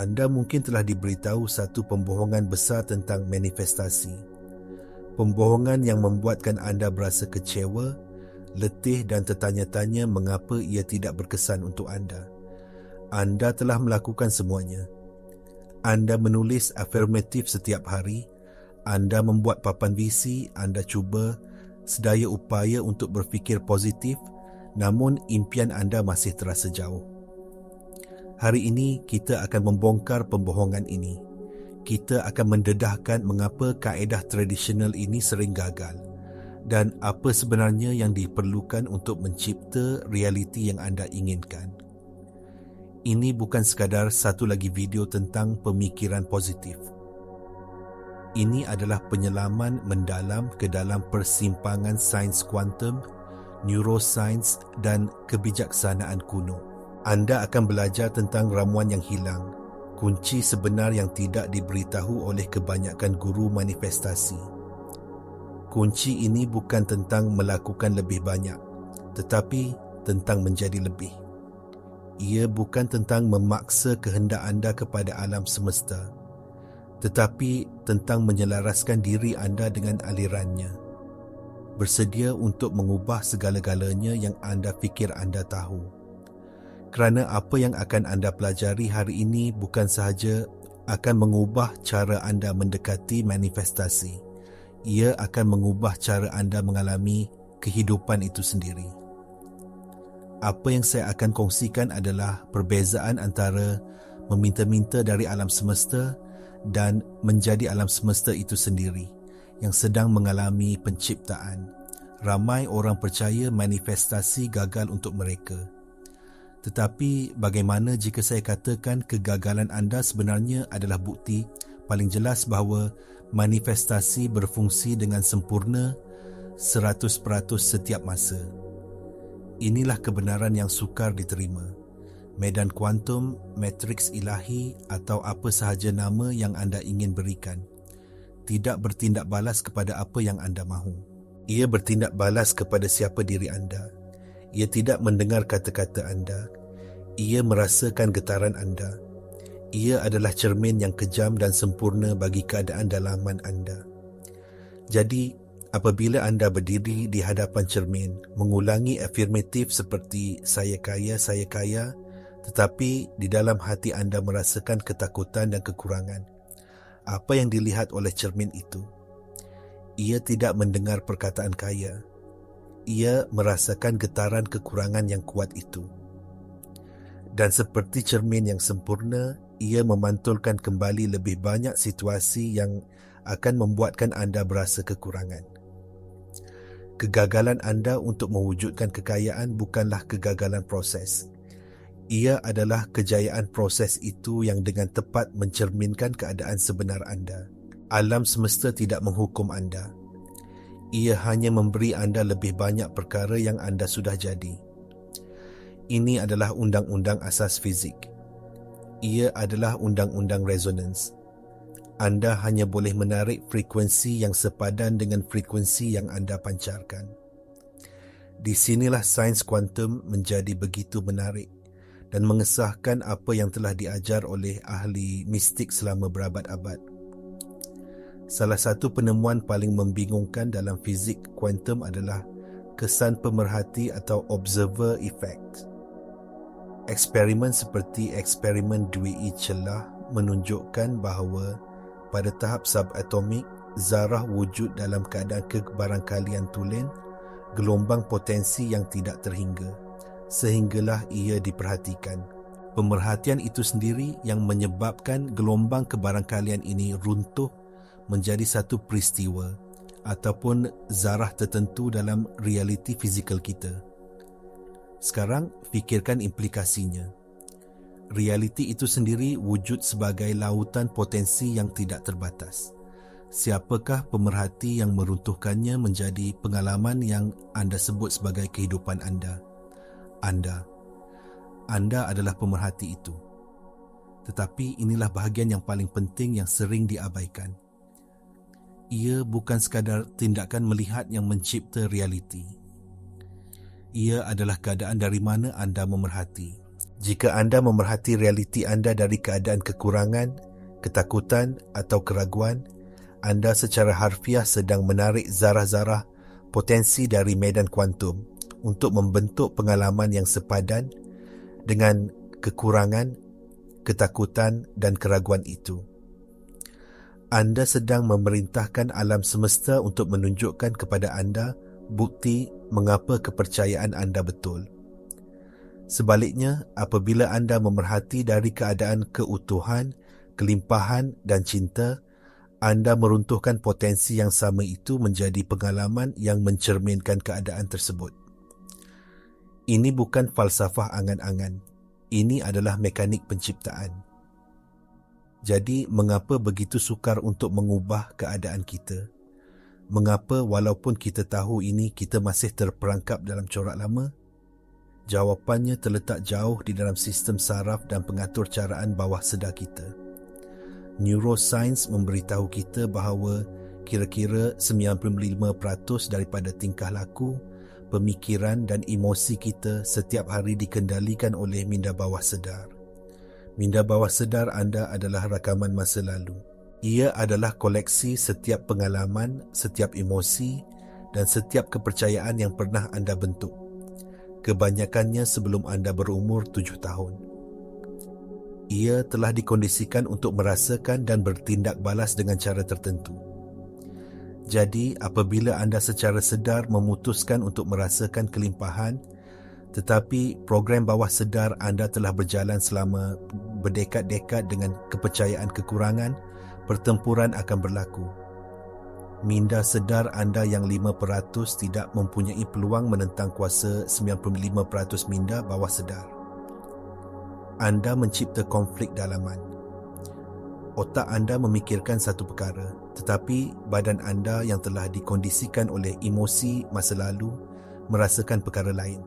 anda mungkin telah diberitahu satu pembohongan besar tentang manifestasi. Pembohongan yang membuatkan anda berasa kecewa, letih dan tertanya-tanya mengapa ia tidak berkesan untuk anda. Anda telah melakukan semuanya. Anda menulis afirmatif setiap hari, anda membuat papan visi, anda cuba sedaya upaya untuk berfikir positif, namun impian anda masih terasa jauh. Hari ini kita akan membongkar pembohongan ini. Kita akan mendedahkan mengapa kaedah tradisional ini sering gagal dan apa sebenarnya yang diperlukan untuk mencipta realiti yang anda inginkan. Ini bukan sekadar satu lagi video tentang pemikiran positif. Ini adalah penyelaman mendalam ke dalam persimpangan sains kuantum, neuroscience dan kebijaksanaan kuno anda akan belajar tentang ramuan yang hilang, kunci sebenar yang tidak diberitahu oleh kebanyakan guru manifestasi. Kunci ini bukan tentang melakukan lebih banyak, tetapi tentang menjadi lebih. Ia bukan tentang memaksa kehendak anda kepada alam semesta, tetapi tentang menyelaraskan diri anda dengan alirannya. Bersedia untuk mengubah segala-galanya yang anda fikir anda tahu kerana apa yang akan anda pelajari hari ini bukan sahaja akan mengubah cara anda mendekati manifestasi. Ia akan mengubah cara anda mengalami kehidupan itu sendiri. Apa yang saya akan kongsikan adalah perbezaan antara meminta-minta dari alam semesta dan menjadi alam semesta itu sendiri yang sedang mengalami penciptaan. Ramai orang percaya manifestasi gagal untuk mereka. Tetapi bagaimana jika saya katakan kegagalan anda sebenarnya adalah bukti paling jelas bahawa manifestasi berfungsi dengan sempurna 100% setiap masa. Inilah kebenaran yang sukar diterima. Medan kuantum, matriks ilahi atau apa sahaja nama yang anda ingin berikan tidak bertindak balas kepada apa yang anda mahu. Ia bertindak balas kepada siapa diri anda. Ia tidak mendengar kata-kata anda. Ia merasakan getaran anda. Ia adalah cermin yang kejam dan sempurna bagi keadaan dalaman anda. Jadi, apabila anda berdiri di hadapan cermin, mengulangi afirmatif seperti saya kaya, saya kaya, tetapi di dalam hati anda merasakan ketakutan dan kekurangan, apa yang dilihat oleh cermin itu? Ia tidak mendengar perkataan kaya ia merasakan getaran kekurangan yang kuat itu. Dan seperti cermin yang sempurna, ia memantulkan kembali lebih banyak situasi yang akan membuatkan anda berasa kekurangan. Kegagalan anda untuk mewujudkan kekayaan bukanlah kegagalan proses. Ia adalah kejayaan proses itu yang dengan tepat mencerminkan keadaan sebenar anda. Alam semesta tidak menghukum anda ia hanya memberi anda lebih banyak perkara yang anda sudah jadi. Ini adalah undang-undang asas fizik. Ia adalah undang-undang resonance. Anda hanya boleh menarik frekuensi yang sepadan dengan frekuensi yang anda pancarkan. Di sinilah sains kuantum menjadi begitu menarik dan mengesahkan apa yang telah diajar oleh ahli mistik selama berabad-abad. Salah satu penemuan paling membingungkan dalam fizik kuantum adalah kesan pemerhati atau observer effect. Eksperimen seperti eksperimen Dewey celah menunjukkan bahawa pada tahap subatomik, zarah wujud dalam keadaan kebarangkalian tulen gelombang potensi yang tidak terhingga sehinggalah ia diperhatikan. Pemerhatian itu sendiri yang menyebabkan gelombang kebarangkalian ini runtuh menjadi satu peristiwa ataupun zarah tertentu dalam realiti fizikal kita. Sekarang fikirkan implikasinya. Realiti itu sendiri wujud sebagai lautan potensi yang tidak terbatas. Siapakah pemerhati yang meruntuhkannya menjadi pengalaman yang anda sebut sebagai kehidupan anda? Anda. Anda adalah pemerhati itu. Tetapi inilah bahagian yang paling penting yang sering diabaikan ia bukan sekadar tindakan melihat yang mencipta realiti. Ia adalah keadaan dari mana anda memerhati. Jika anda memerhati realiti anda dari keadaan kekurangan, ketakutan atau keraguan, anda secara harfiah sedang menarik zarah-zarah potensi dari medan kuantum untuk membentuk pengalaman yang sepadan dengan kekurangan, ketakutan dan keraguan itu. Anda sedang memerintahkan alam semesta untuk menunjukkan kepada anda bukti mengapa kepercayaan anda betul. Sebaliknya, apabila anda memerhati dari keadaan keutuhan, kelimpahan dan cinta, anda meruntuhkan potensi yang sama itu menjadi pengalaman yang mencerminkan keadaan tersebut. Ini bukan falsafah angan-angan. Ini adalah mekanik penciptaan. Jadi, mengapa begitu sukar untuk mengubah keadaan kita? Mengapa walaupun kita tahu ini kita masih terperangkap dalam corak lama? Jawapannya terletak jauh di dalam sistem saraf dan pengatur caraan bawah sedar kita. Neuroscience memberitahu kita bahawa kira-kira 95% daripada tingkah laku, pemikiran dan emosi kita setiap hari dikendalikan oleh minda bawah sedar. Minda bawah sedar anda adalah rakaman masa lalu. Ia adalah koleksi setiap pengalaman, setiap emosi dan setiap kepercayaan yang pernah anda bentuk. Kebanyakannya sebelum anda berumur tujuh tahun. Ia telah dikondisikan untuk merasakan dan bertindak balas dengan cara tertentu. Jadi, apabila anda secara sedar memutuskan untuk merasakan kelimpahan, tetapi program bawah sedar anda telah berjalan selama berdekad-dekad dengan kepercayaan kekurangan, pertempuran akan berlaku. Minda sedar anda yang 5% tidak mempunyai peluang menentang kuasa 95% minda bawah sedar. Anda mencipta konflik dalaman. Otak anda memikirkan satu perkara, tetapi badan anda yang telah dikondisikan oleh emosi masa lalu merasakan perkara lain.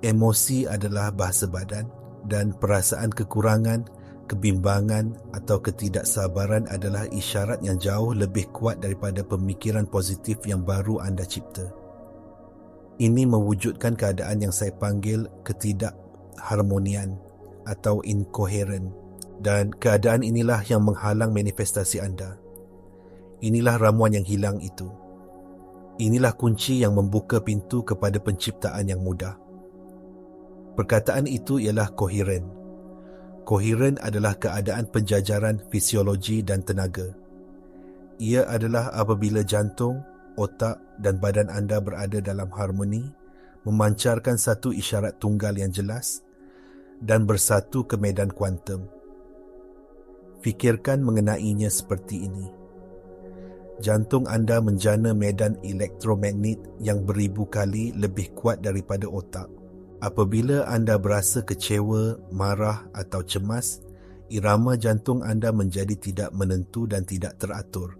Emosi adalah bahasa badan dan perasaan kekurangan, kebimbangan atau ketidaksabaran adalah isyarat yang jauh lebih kuat daripada pemikiran positif yang baru anda cipta. Ini mewujudkan keadaan yang saya panggil ketidakharmonian atau incoherent dan keadaan inilah yang menghalang manifestasi anda. Inilah ramuan yang hilang itu. Inilah kunci yang membuka pintu kepada penciptaan yang mudah. Perkataan itu ialah koheren. Koheren adalah keadaan penjajaran fisiologi dan tenaga. Ia adalah apabila jantung, otak dan badan anda berada dalam harmoni, memancarkan satu isyarat tunggal yang jelas dan bersatu ke medan kuantum. Fikirkan mengenainya seperti ini. Jantung anda menjana medan elektromagnet yang beribu kali lebih kuat daripada otak. Apabila anda berasa kecewa, marah atau cemas, irama jantung anda menjadi tidak menentu dan tidak teratur.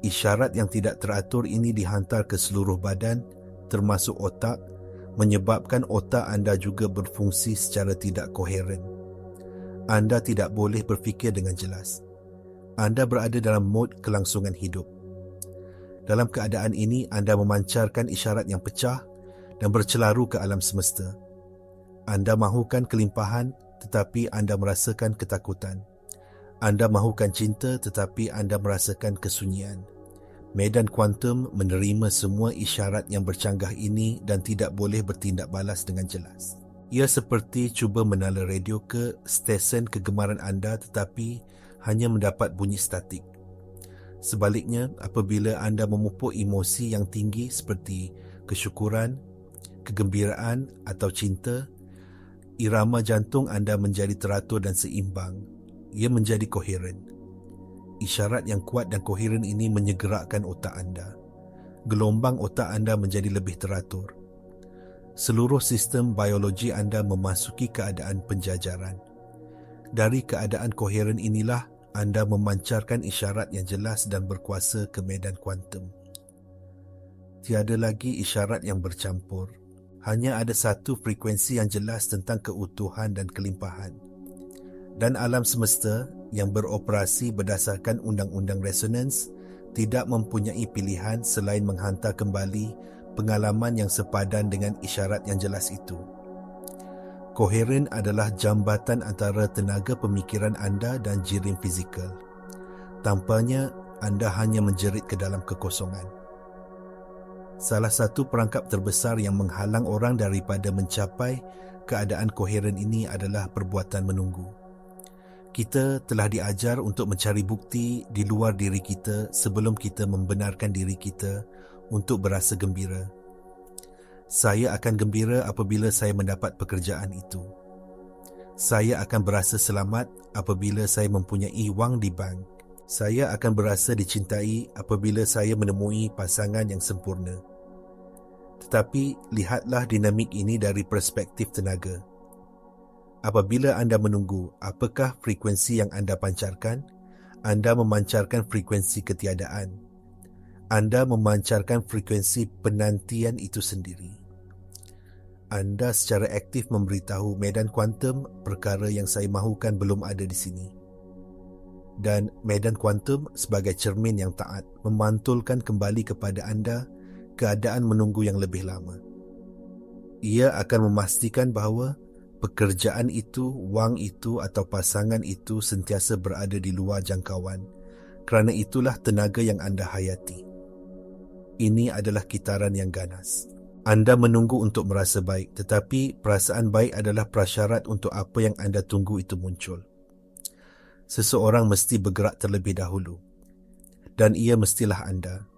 Isyarat yang tidak teratur ini dihantar ke seluruh badan, termasuk otak, menyebabkan otak anda juga berfungsi secara tidak koheren. Anda tidak boleh berfikir dengan jelas. Anda berada dalam mod kelangsungan hidup. Dalam keadaan ini, anda memancarkan isyarat yang pecah dan bercelaru ke alam semesta. Anda mahukan kelimpahan tetapi anda merasakan ketakutan. Anda mahukan cinta tetapi anda merasakan kesunyian. Medan kuantum menerima semua isyarat yang bercanggah ini dan tidak boleh bertindak balas dengan jelas. Ia seperti cuba menala radio ke stesen kegemaran anda tetapi hanya mendapat bunyi statik. Sebaliknya, apabila anda memupuk emosi yang tinggi seperti kesyukuran, kegembiraan atau cinta, irama jantung anda menjadi teratur dan seimbang. Ia menjadi koheren. Isyarat yang kuat dan koheren ini menyegerakan otak anda. Gelombang otak anda menjadi lebih teratur. Seluruh sistem biologi anda memasuki keadaan penjajaran. Dari keadaan koheren inilah anda memancarkan isyarat yang jelas dan berkuasa ke medan kuantum. Tiada lagi isyarat yang bercampur hanya ada satu frekuensi yang jelas tentang keutuhan dan kelimpahan. Dan alam semesta yang beroperasi berdasarkan undang-undang resonans tidak mempunyai pilihan selain menghantar kembali pengalaman yang sepadan dengan isyarat yang jelas itu. Koheren adalah jambatan antara tenaga pemikiran anda dan jirim fizikal. Tampaknya anda hanya menjerit ke dalam kekosongan. Salah satu perangkap terbesar yang menghalang orang daripada mencapai keadaan koheren ini adalah perbuatan menunggu. Kita telah diajar untuk mencari bukti di luar diri kita sebelum kita membenarkan diri kita untuk berasa gembira saya akan gembira apabila saya mendapat pekerjaan itu. Saya akan berasa selamat apabila saya mempunyai wang di bank. Saya akan berasa dicintai apabila saya menemui pasangan yang sempurna. Tetapi lihatlah dinamik ini dari perspektif tenaga. Apabila anda menunggu apakah frekuensi yang anda pancarkan, anda memancarkan frekuensi ketiadaan. Anda memancarkan frekuensi penantian itu sendiri anda secara aktif memberitahu medan kuantum perkara yang saya mahukan belum ada di sini. Dan medan kuantum sebagai cermin yang taat memantulkan kembali kepada anda keadaan menunggu yang lebih lama. Ia akan memastikan bahawa pekerjaan itu, wang itu atau pasangan itu sentiasa berada di luar jangkauan kerana itulah tenaga yang anda hayati. Ini adalah kitaran yang ganas. Anda menunggu untuk merasa baik, tetapi perasaan baik adalah prasyarat untuk apa yang anda tunggu itu muncul. Seseorang mesti bergerak terlebih dahulu, dan ia mestilah anda.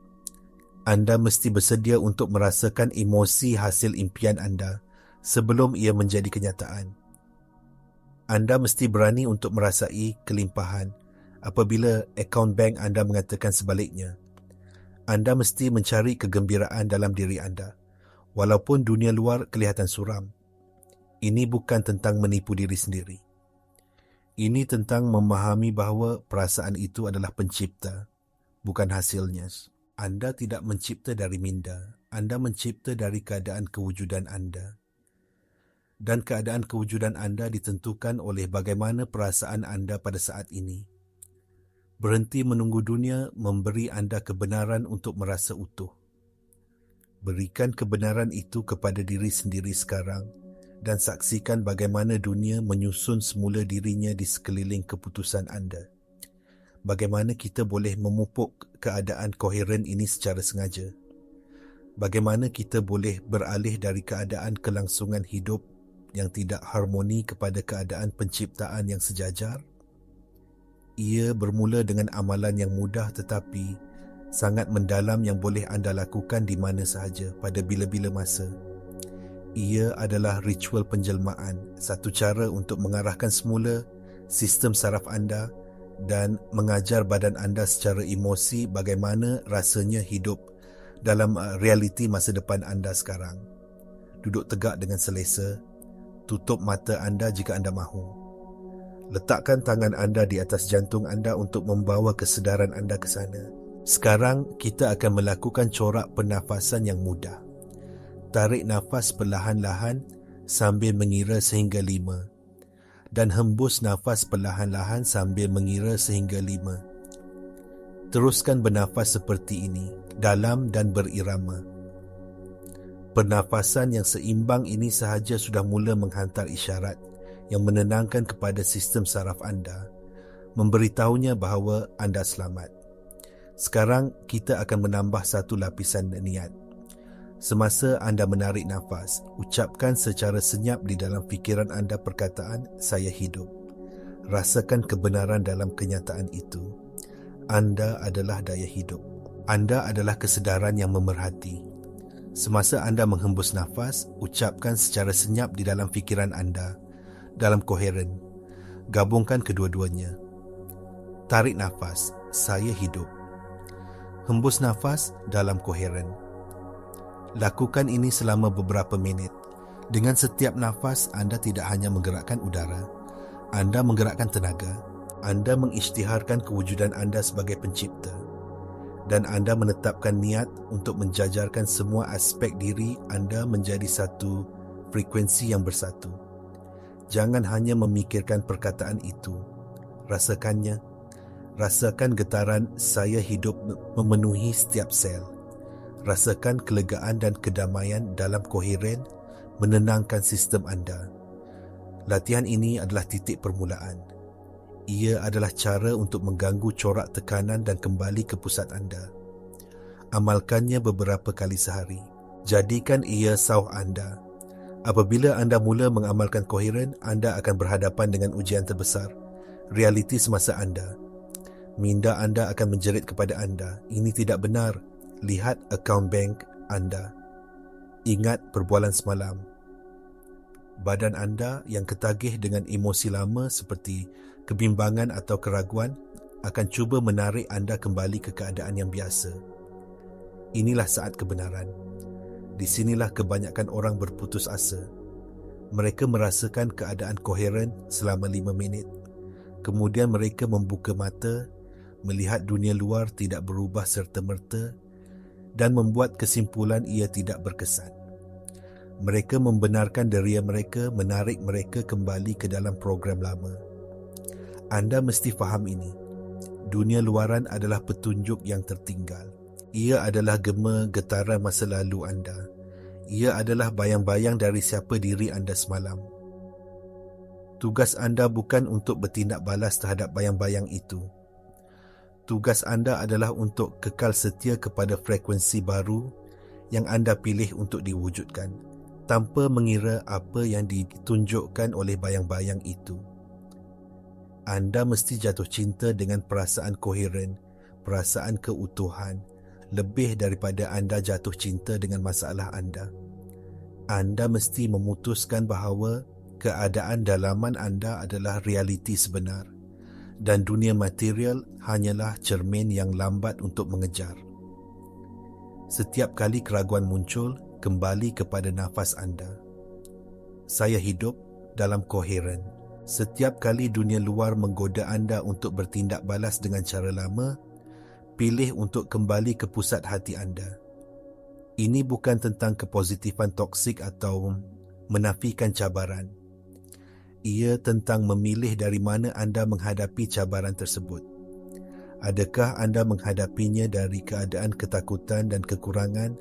Anda mesti bersedia untuk merasakan emosi hasil impian anda sebelum ia menjadi kenyataan. Anda mesti berani untuk merasai kelimpahan apabila akaun bank anda mengatakan sebaliknya. Anda mesti mencari kegembiraan dalam diri anda. Walaupun dunia luar kelihatan suram, ini bukan tentang menipu diri sendiri. Ini tentang memahami bahawa perasaan itu adalah pencipta, bukan hasilnya. Anda tidak mencipta dari minda, Anda mencipta dari keadaan kewujudan Anda. Dan keadaan kewujudan Anda ditentukan oleh bagaimana perasaan Anda pada saat ini. Berhenti menunggu dunia memberi Anda kebenaran untuk merasa utuh. Berikan kebenaran itu kepada diri sendiri sekarang dan saksikan bagaimana dunia menyusun semula dirinya di sekeliling keputusan anda. Bagaimana kita boleh memupuk keadaan koheren ini secara sengaja? Bagaimana kita boleh beralih dari keadaan kelangsungan hidup yang tidak harmoni kepada keadaan penciptaan yang sejajar? Ia bermula dengan amalan yang mudah tetapi sangat mendalam yang boleh anda lakukan di mana sahaja pada bila-bila masa. Ia adalah ritual penjelmaan, satu cara untuk mengarahkan semula sistem saraf anda dan mengajar badan anda secara emosi bagaimana rasanya hidup dalam uh, realiti masa depan anda sekarang. Duduk tegak dengan selesa, tutup mata anda jika anda mahu. Letakkan tangan anda di atas jantung anda untuk membawa kesedaran anda ke sana. Sekarang kita akan melakukan corak pernafasan yang mudah. Tarik nafas perlahan-lahan sambil mengira sehingga lima. Dan hembus nafas perlahan-lahan sambil mengira sehingga lima. Teruskan bernafas seperti ini, dalam dan berirama. Pernafasan yang seimbang ini sahaja sudah mula menghantar isyarat yang menenangkan kepada sistem saraf anda, memberitahunya bahawa anda selamat. Sekarang kita akan menambah satu lapisan niat. Semasa anda menarik nafas, ucapkan secara senyap di dalam fikiran anda perkataan saya hidup. Rasakan kebenaran dalam kenyataan itu. Anda adalah daya hidup. Anda adalah kesedaran yang memerhati. Semasa anda menghembus nafas, ucapkan secara senyap di dalam fikiran anda dalam koheren. Gabungkan kedua-duanya. Tarik nafas, saya hidup. Hembus nafas dalam koheren. Lakukan ini selama beberapa minit. Dengan setiap nafas, anda tidak hanya menggerakkan udara, anda menggerakkan tenaga, anda mengisytiharkan kewujudan anda sebagai pencipta, dan anda menetapkan niat untuk menjajarkan semua aspek diri anda menjadi satu frekuensi yang bersatu. Jangan hanya memikirkan perkataan itu, rasakannya Rasakan getaran saya hidup memenuhi setiap sel. Rasakan kelegaan dan kedamaian dalam koheren menenangkan sistem anda. Latihan ini adalah titik permulaan. Ia adalah cara untuk mengganggu corak tekanan dan kembali ke pusat anda. Amalkannya beberapa kali sehari. Jadikan ia sauh anda. Apabila anda mula mengamalkan koheren, anda akan berhadapan dengan ujian terbesar. Realiti semasa anda. Minda anda akan menjerit kepada anda. Ini tidak benar. Lihat akaun bank anda. Ingat perbualan semalam. Badan anda yang ketagih dengan emosi lama seperti kebimbangan atau keraguan akan cuba menarik anda kembali ke keadaan yang biasa. Inilah saat kebenaran. Di sinilah kebanyakan orang berputus asa. Mereka merasakan keadaan koheren selama lima minit. Kemudian mereka membuka mata, melihat dunia luar tidak berubah serta-merta dan membuat kesimpulan ia tidak berkesan. Mereka membenarkan deria mereka menarik mereka kembali ke dalam program lama. Anda mesti faham ini. Dunia luaran adalah petunjuk yang tertinggal. Ia adalah gema getaran masa lalu anda. Ia adalah bayang-bayang dari siapa diri anda semalam. Tugas anda bukan untuk bertindak balas terhadap bayang-bayang itu. Tugas anda adalah untuk kekal setia kepada frekuensi baru yang anda pilih untuk diwujudkan tanpa mengira apa yang ditunjukkan oleh bayang-bayang itu. Anda mesti jatuh cinta dengan perasaan koheren, perasaan keutuhan, lebih daripada anda jatuh cinta dengan masalah anda. Anda mesti memutuskan bahawa keadaan dalaman anda adalah realiti sebenar dan dunia material hanyalah cermin yang lambat untuk mengejar. Setiap kali keraguan muncul, kembali kepada nafas anda. Saya hidup dalam koheren. Setiap kali dunia luar menggoda anda untuk bertindak balas dengan cara lama, pilih untuk kembali ke pusat hati anda. Ini bukan tentang kepositifan toksik atau menafikan cabaran. Ia tentang memilih dari mana anda menghadapi cabaran tersebut. Adakah anda menghadapinya dari keadaan ketakutan dan kekurangan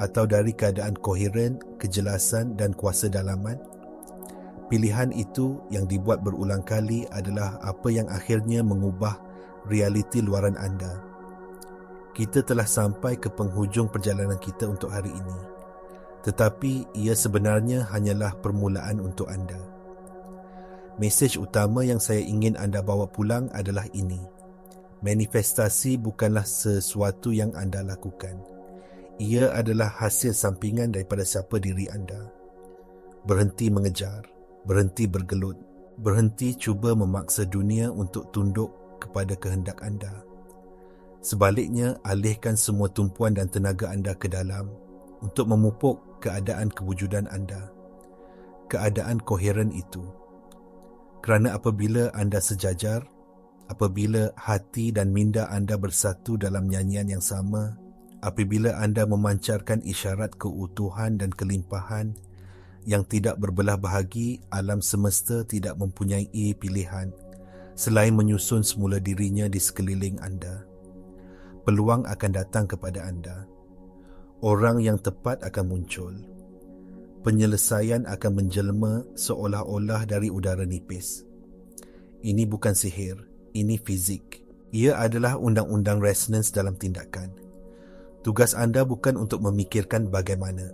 atau dari keadaan koheren, kejelasan dan kuasa dalaman? Pilihan itu yang dibuat berulang kali adalah apa yang akhirnya mengubah realiti luaran anda kita telah sampai ke penghujung perjalanan kita untuk hari ini. Tetapi ia sebenarnya hanyalah permulaan untuk anda. Mesej utama yang saya ingin anda bawa pulang adalah ini. Manifestasi bukanlah sesuatu yang anda lakukan. Ia adalah hasil sampingan daripada siapa diri anda. Berhenti mengejar, berhenti bergelut, berhenti cuba memaksa dunia untuk tunduk kepada kehendak anda. Sebaliknya, alihkan semua tumpuan dan tenaga anda ke dalam untuk memupuk keadaan kewujudan anda. Keadaan koheren itu. Kerana apabila anda sejajar, apabila hati dan minda anda bersatu dalam nyanyian yang sama, apabila anda memancarkan isyarat keutuhan dan kelimpahan yang tidak berbelah bahagi, alam semesta tidak mempunyai pilihan selain menyusun semula dirinya di sekeliling anda peluang akan datang kepada anda. Orang yang tepat akan muncul. Penyelesaian akan menjelma seolah-olah dari udara nipis. Ini bukan sihir, ini fizik. Ia adalah undang-undang resonans dalam tindakan. Tugas anda bukan untuk memikirkan bagaimana.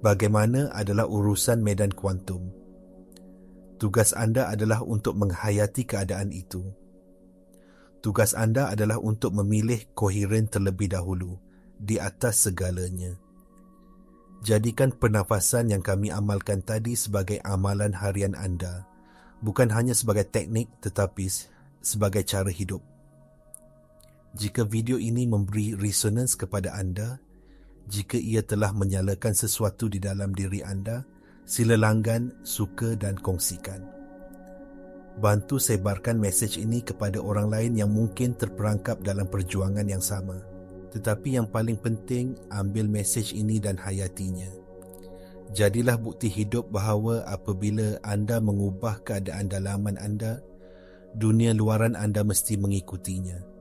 Bagaimana adalah urusan medan kuantum. Tugas anda adalah untuk menghayati keadaan itu tugas anda adalah untuk memilih koheren terlebih dahulu di atas segalanya. Jadikan pernafasan yang kami amalkan tadi sebagai amalan harian anda, bukan hanya sebagai teknik tetapi sebagai cara hidup. Jika video ini memberi resonans kepada anda, jika ia telah menyalakan sesuatu di dalam diri anda, sila langgan, suka dan kongsikan bantu sebarkan mesej ini kepada orang lain yang mungkin terperangkap dalam perjuangan yang sama. Tetapi yang paling penting, ambil mesej ini dan hayatinya. Jadilah bukti hidup bahawa apabila anda mengubah keadaan dalaman anda, dunia luaran anda mesti mengikutinya.